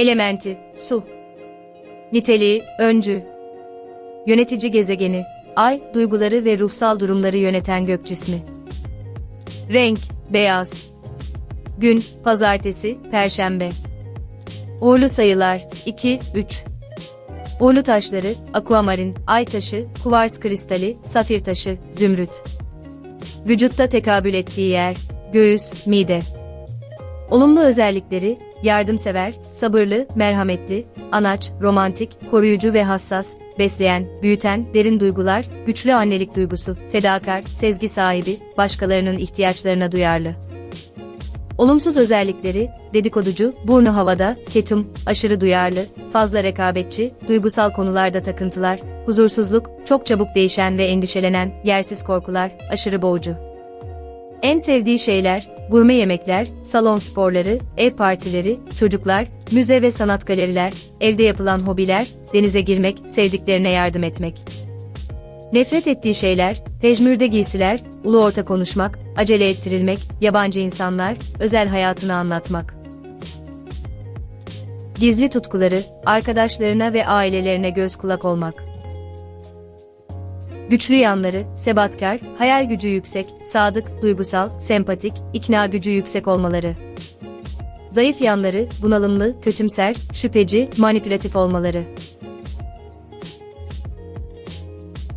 Elementi, su. Niteliği, öncü. Yönetici gezegeni, ay, duyguları ve ruhsal durumları yöneten gök cismi. Renk, beyaz. Gün, pazartesi, perşembe. Uğurlu sayılar, 2, 3. Uğurlu taşları, akuamarin, ay taşı, kuvars kristali, safir taşı, zümrüt. Vücutta tekabül ettiği yer, göğüs, mide. Olumlu özellikleri, yardımsever, sabırlı, merhametli, anaç, romantik, koruyucu ve hassas, besleyen, büyüten, derin duygular, güçlü annelik duygusu, fedakar, sezgi sahibi, başkalarının ihtiyaçlarına duyarlı. Olumsuz özellikleri, dedikoducu, burnu havada, ketum, aşırı duyarlı, fazla rekabetçi, duygusal konularda takıntılar, huzursuzluk, çok çabuk değişen ve endişelenen, yersiz korkular, aşırı boğucu. En sevdiği şeyler, gurme yemekler, salon sporları, ev partileri, çocuklar, müze ve sanat galeriler, evde yapılan hobiler, denize girmek, sevdiklerine yardım etmek. Nefret ettiği şeyler, pejmürde giysiler, ulu orta konuşmak, acele ettirilmek, yabancı insanlar, özel hayatını anlatmak. Gizli tutkuları, arkadaşlarına ve ailelerine göz kulak olmak. Güçlü yanları, sebatkar, hayal gücü yüksek, sadık, duygusal, sempatik, ikna gücü yüksek olmaları. Zayıf yanları, bunalımlı, kötümser, şüpheci, manipülatif olmaları.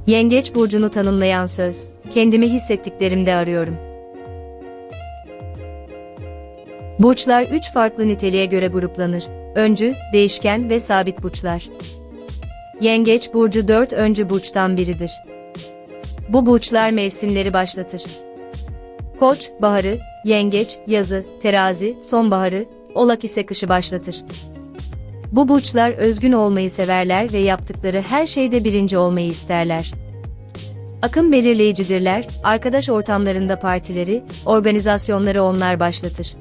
Yengeç burcunu tanımlayan söz, kendimi hissettiklerimde arıyorum. Burçlar 3 farklı niteliğe göre gruplanır. Öncü, değişken ve sabit burçlar. Yengeç burcu 4 öncü burçtan biridir. Bu burçlar mevsimleri başlatır. Koç, baharı, yengeç, yazı, terazi, sonbaharı, oğlak ise kışı başlatır. Bu burçlar özgün olmayı severler ve yaptıkları her şeyde birinci olmayı isterler. Akım belirleyicidirler, arkadaş ortamlarında partileri, organizasyonları onlar başlatır.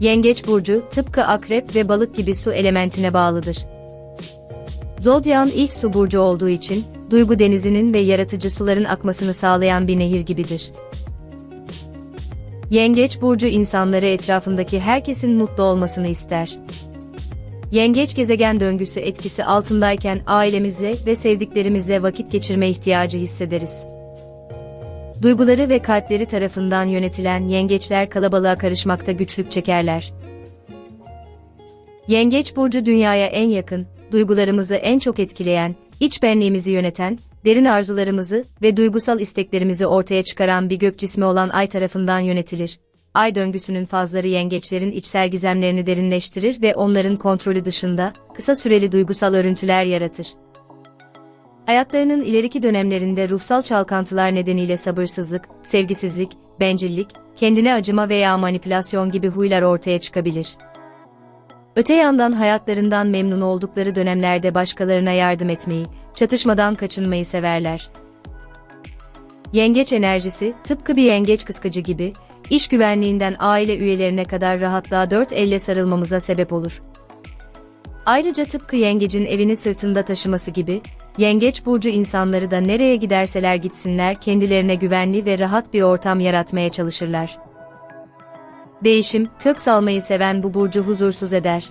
Yengeç burcu, tıpkı akrep ve balık gibi su elementine bağlıdır. Zodyağın ilk su burcu olduğu için, duygu denizinin ve yaratıcı suların akmasını sağlayan bir nehir gibidir. Yengeç burcu insanları etrafındaki herkesin mutlu olmasını ister. Yengeç gezegen döngüsü etkisi altındayken ailemizle ve sevdiklerimizle vakit geçirme ihtiyacı hissederiz. Duyguları ve kalpleri tarafından yönetilen yengeçler kalabalığa karışmakta güçlük çekerler. Yengeç burcu dünyaya en yakın, duygularımızı en çok etkileyen, iç benliğimizi yöneten, derin arzularımızı ve duygusal isteklerimizi ortaya çıkaran bir gök cismi olan ay tarafından yönetilir. Ay döngüsünün fazları yengeçlerin içsel gizemlerini derinleştirir ve onların kontrolü dışında kısa süreli duygusal örüntüler yaratır. Hayatlarının ileriki dönemlerinde ruhsal çalkantılar nedeniyle sabırsızlık, sevgisizlik, bencillik, kendine acıma veya manipülasyon gibi huylar ortaya çıkabilir. Öte yandan hayatlarından memnun oldukları dönemlerde başkalarına yardım etmeyi, çatışmadan kaçınmayı severler. Yengeç enerjisi, tıpkı bir yengeç kıskacı gibi, iş güvenliğinden aile üyelerine kadar rahatlığa dört elle sarılmamıza sebep olur. Ayrıca tıpkı yengecin evini sırtında taşıması gibi, yengeç burcu insanları da nereye giderseler gitsinler kendilerine güvenli ve rahat bir ortam yaratmaya çalışırlar. Değişim, kök salmayı seven bu burcu huzursuz eder.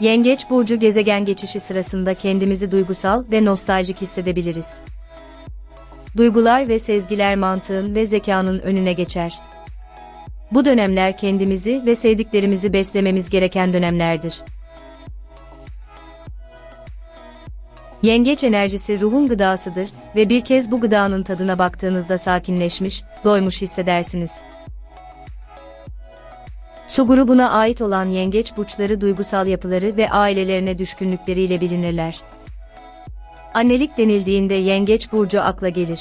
Yengeç burcu gezegen geçişi sırasında kendimizi duygusal ve nostaljik hissedebiliriz. Duygular ve sezgiler mantığın ve zekanın önüne geçer. Bu dönemler kendimizi ve sevdiklerimizi beslememiz gereken dönemlerdir. Yengeç enerjisi ruhun gıdasıdır ve bir kez bu gıdanın tadına baktığınızda sakinleşmiş, doymuş hissedersiniz. Su grubuna ait olan yengeç burçları duygusal yapıları ve ailelerine düşkünlükleriyle bilinirler. Annelik denildiğinde yengeç burcu akla gelir.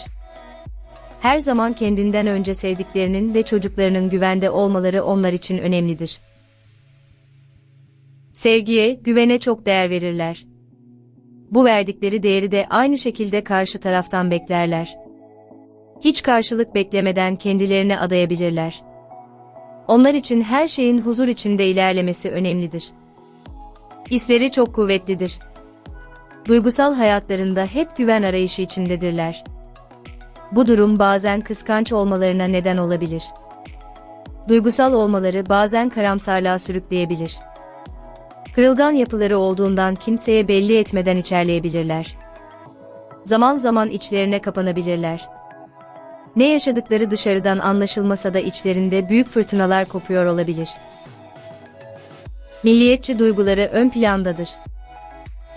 Her zaman kendinden önce sevdiklerinin ve çocuklarının güvende olmaları onlar için önemlidir. Sevgiye, güvene çok değer verirler. Bu verdikleri değeri de aynı şekilde karşı taraftan beklerler. Hiç karşılık beklemeden kendilerine adayabilirler. Onlar için her şeyin huzur içinde ilerlemesi önemlidir. Hisleri çok kuvvetlidir. Duygusal hayatlarında hep güven arayışı içindedirler. Bu durum bazen kıskanç olmalarına neden olabilir. Duygusal olmaları bazen karamsarlığa sürükleyebilir. Kırılgan yapıları olduğundan kimseye belli etmeden içerleyebilirler. Zaman zaman içlerine kapanabilirler. Ne yaşadıkları dışarıdan anlaşılmasa da içlerinde büyük fırtınalar kopuyor olabilir. Milliyetçi duyguları ön plandadır.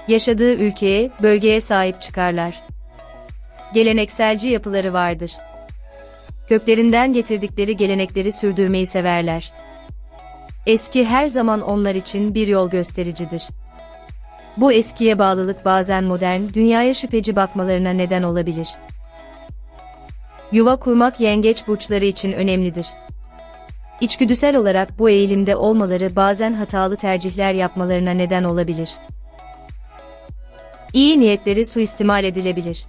Yaşadığı ülkeye, bölgeye sahip çıkarlar. Gelenekselci yapıları vardır. Köklerinden getirdikleri gelenekleri sürdürmeyi severler. Eski her zaman onlar için bir yol göstericidir. Bu eskiye bağlılık bazen modern, dünyaya şüpheci bakmalarına neden olabilir. Yuva kurmak yengeç burçları için önemlidir. İçgüdüsel olarak bu eğilimde olmaları bazen hatalı tercihler yapmalarına neden olabilir. İyi niyetleri suistimal edilebilir.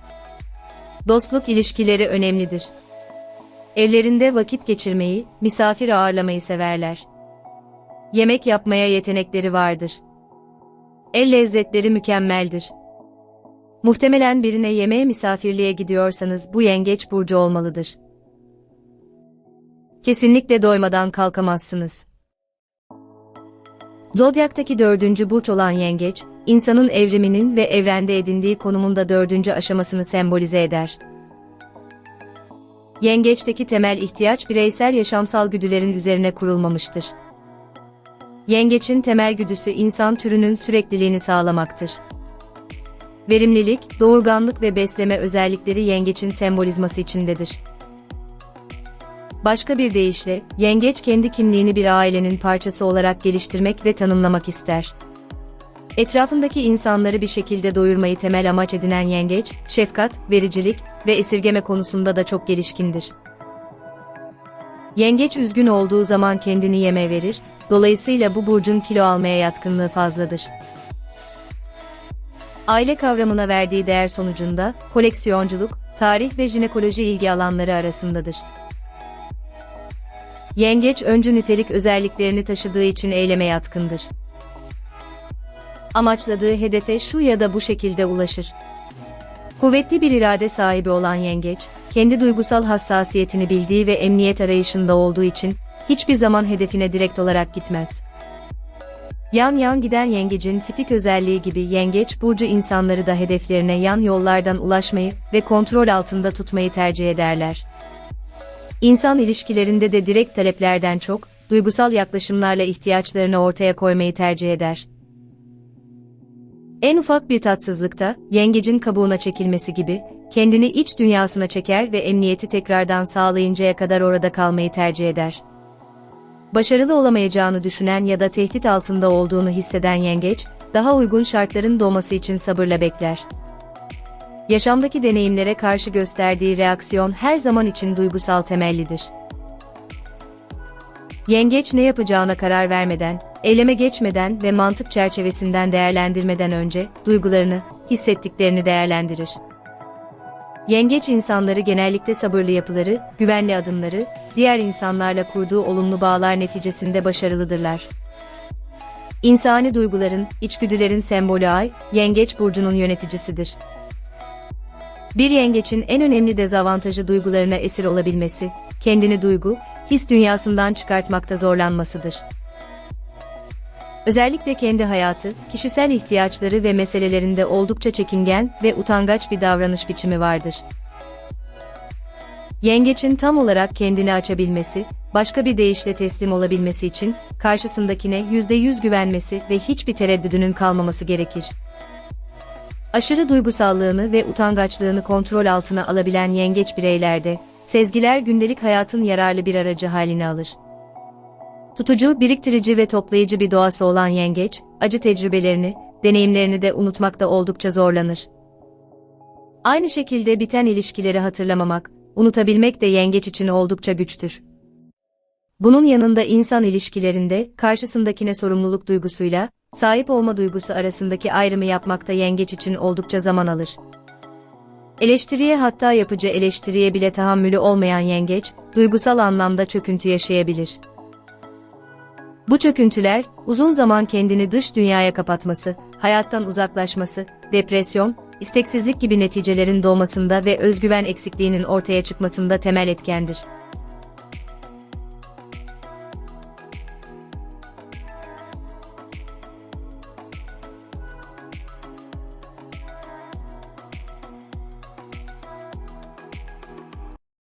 Dostluk ilişkileri önemlidir. Evlerinde vakit geçirmeyi, misafir ağırlamayı severler. Yemek yapmaya yetenekleri vardır. El lezzetleri mükemmeldir. Muhtemelen birine yemeğe misafirliğe gidiyorsanız bu yengeç burcu olmalıdır. Kesinlikle doymadan kalkamazsınız. Zodyaktaki dördüncü burç olan yengeç, insanın evriminin ve evrende edindiği konumunda dördüncü aşamasını sembolize eder. Yengeçteki temel ihtiyaç bireysel yaşamsal güdülerin üzerine kurulmamıştır. Yengeçin temel güdüsü insan türünün sürekliliğini sağlamaktır. Verimlilik, doğurganlık ve besleme özellikleri yengeçin sembolizması içindedir. Başka bir deyişle, yengeç kendi kimliğini bir ailenin parçası olarak geliştirmek ve tanımlamak ister. Etrafındaki insanları bir şekilde doyurmayı temel amaç edinen yengeç, şefkat, vericilik ve esirgeme konusunda da çok gelişkindir. Yengeç üzgün olduğu zaman kendini yeme verir, dolayısıyla bu burcun kilo almaya yatkınlığı fazladır. Aile kavramına verdiği değer sonucunda, koleksiyonculuk, tarih ve jinekoloji ilgi alanları arasındadır. Yengeç öncü nitelik özelliklerini taşıdığı için eyleme yatkındır. Amaçladığı hedefe şu ya da bu şekilde ulaşır. Kuvvetli bir irade sahibi olan yengeç, kendi duygusal hassasiyetini bildiği ve emniyet arayışında olduğu için hiçbir zaman hedefine direkt olarak gitmez. Yan yan giden yengecin tipik özelliği gibi yengeç burcu insanları da hedeflerine yan yollardan ulaşmayı ve kontrol altında tutmayı tercih ederler. İnsan ilişkilerinde de direkt taleplerden çok, duygusal yaklaşımlarla ihtiyaçlarını ortaya koymayı tercih eder. En ufak bir tatsızlıkta, yengecin kabuğuna çekilmesi gibi, kendini iç dünyasına çeker ve emniyeti tekrardan sağlayıncaya kadar orada kalmayı tercih eder. Başarılı olamayacağını düşünen ya da tehdit altında olduğunu hisseden yengeç, daha uygun şartların doğması için sabırla bekler. Yaşamdaki deneyimlere karşı gösterdiği reaksiyon her zaman için duygusal temellidir. Yengeç ne yapacağına karar vermeden, eyleme geçmeden ve mantık çerçevesinden değerlendirmeden önce duygularını, hissettiklerini değerlendirir. Yengeç insanları genellikle sabırlı yapıları, güvenli adımları, diğer insanlarla kurduğu olumlu bağlar neticesinde başarılıdırlar. İnsani duyguların, içgüdülerin sembolü ay, yengeç burcunun yöneticisidir. Bir yengeçin en önemli dezavantajı duygularına esir olabilmesi, kendini duygu, his dünyasından çıkartmakta zorlanmasıdır. Özellikle kendi hayatı, kişisel ihtiyaçları ve meselelerinde oldukça çekingen ve utangaç bir davranış biçimi vardır. Yengeçin tam olarak kendini açabilmesi, başka bir deyişle teslim olabilmesi için karşısındakine %100 güvenmesi ve hiçbir tereddüdünün kalmaması gerekir. Aşırı duygusallığını ve utangaçlığını kontrol altına alabilen yengeç bireylerde, sezgiler gündelik hayatın yararlı bir aracı halini alır. Tutucu, biriktirici ve toplayıcı bir doğası olan yengeç, acı tecrübelerini, deneyimlerini de unutmakta oldukça zorlanır. Aynı şekilde biten ilişkileri hatırlamamak, unutabilmek de yengeç için oldukça güçtür. Bunun yanında insan ilişkilerinde karşısındakine sorumluluk duygusuyla sahip olma duygusu arasındaki ayrımı yapmakta yengeç için oldukça zaman alır. Eleştiriye hatta yapıcı eleştiriye bile tahammülü olmayan yengeç, duygusal anlamda çöküntü yaşayabilir. Bu çöküntüler, uzun zaman kendini dış dünyaya kapatması, hayattan uzaklaşması, depresyon, isteksizlik gibi neticelerin doğmasında ve özgüven eksikliğinin ortaya çıkmasında temel etkendir.